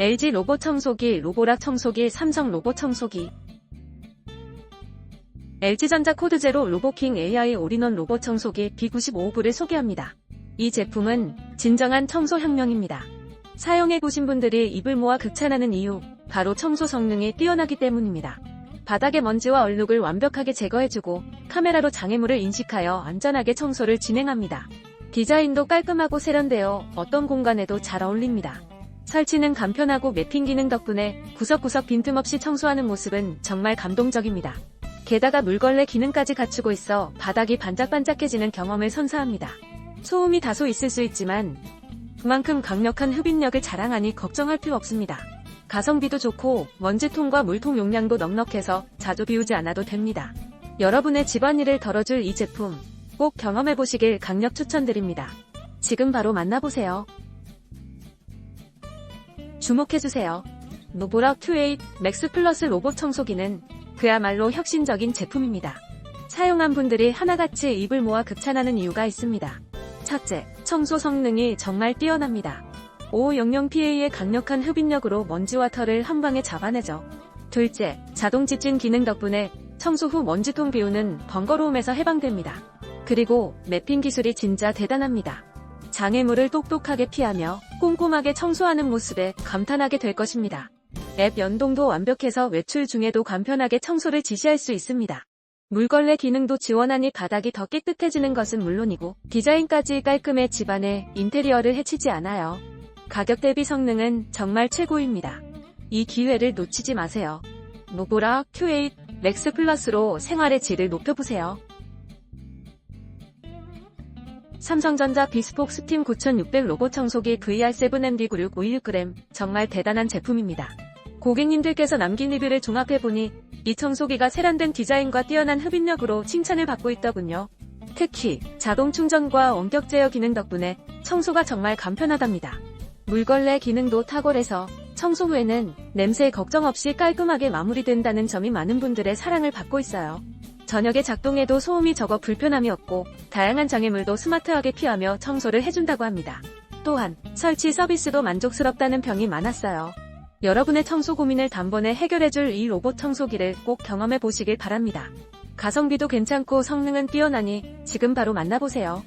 LG 로봇 청소기, 로보락 청소기, 삼성 로봇 청소기. LG전자 코드제로 로보킹 AI 올인원 로봇 청소기 B95부를 소개합니다. 이 제품은 진정한 청소 혁명입니다. 사용해보신 분들이 입을 모아 극찬하는 이유, 바로 청소 성능이 뛰어나기 때문입니다. 바닥의 먼지와 얼룩을 완벽하게 제거해주고 카메라로 장애물을 인식하여 안전하게 청소를 진행합니다. 디자인도 깔끔하고 세련되어 어떤 공간에도 잘 어울립니다. 설치는 간편하고 매핑 기능 덕분에 구석구석 빈틈없이 청소하는 모습은 정말 감동적입니다. 게다가 물걸레 기능까지 갖추고 있어 바닥이 반짝반짝해지는 경험을 선사합니다. 소음이 다소 있을 수 있지만 그만큼 강력한 흡입력을 자랑하니 걱정할 필요 없습니다. 가성비도 좋고 먼지통과 물통 용량도 넉넉해서 자주 비우지 않아도 됩니다. 여러분의 집안일을 덜어줄 이 제품 꼭 경험해보시길 강력 추천드립니다. 지금 바로 만나보세요. 주목해주세요. 노보라 Q8 맥스 플러스 로봇 청소기는 그야말로 혁신적인 제품입니다. 사용한 분들이 하나같이 입을 모아 극찬하는 이유가 있습니다. 첫째, 청소 성능이 정말 뛰어납니다. 500PA의 강력한 흡입력으로 먼지와 털을 한 방에 잡아내죠. 둘째, 자동 집진 기능 덕분에 청소 후 먼지통 비우는 번거로움에서 해방됩니다. 그리고 매핑 기술이 진짜 대단합니다. 장애물을 똑똑하게 피하며 꼼꼼하게 청소하는 모습에 감탄하게 될 것입니다. 앱 연동도 완벽해서 외출 중에도 간편하게 청소를 지시할 수 있습니다. 물걸레 기능도 지원하니 바닥이 더 깨끗해지는 것은 물론이고 디자인까지 깔끔해 집안의 인테리어를 해치지 않아요. 가격 대비 성능은 정말 최고입니다. 이 기회를 놓치지 마세요. 노보라 Q8 맥스 플러스로 생활의 질을 높여보세요. 삼성전자 비스폭 스팀 9600 로봇 청소기 VR7MD96 56g 정말 대단한 제품입니다. 고객님들께서 남긴 리뷰를 종합해보니 이 청소기가 세련된 디자인과 뛰어난 흡입력으로 칭찬을 받고 있더군요. 특히 자동 충전과 원격 제어 기능 덕분에 청소가 정말 간편하답니다. 물걸레 기능도 탁월해서 청소 후에는 냄새 걱정 없이 깔끔하게 마무리된다는 점이 많은 분들의 사랑을 받고 있어요. 저녁에 작동해도 소음이 적어 불편함이 없고 다양한 장애물도 스마트하게 피하며 청소를 해준다고 합니다. 또한 설치 서비스도 만족스럽다는 평이 많았어요. 여러분의 청소 고민을 단번에 해결해줄 이 로봇 청소기를 꼭 경험해 보시길 바랍니다. 가성비도 괜찮고 성능은 뛰어나니 지금 바로 만나보세요.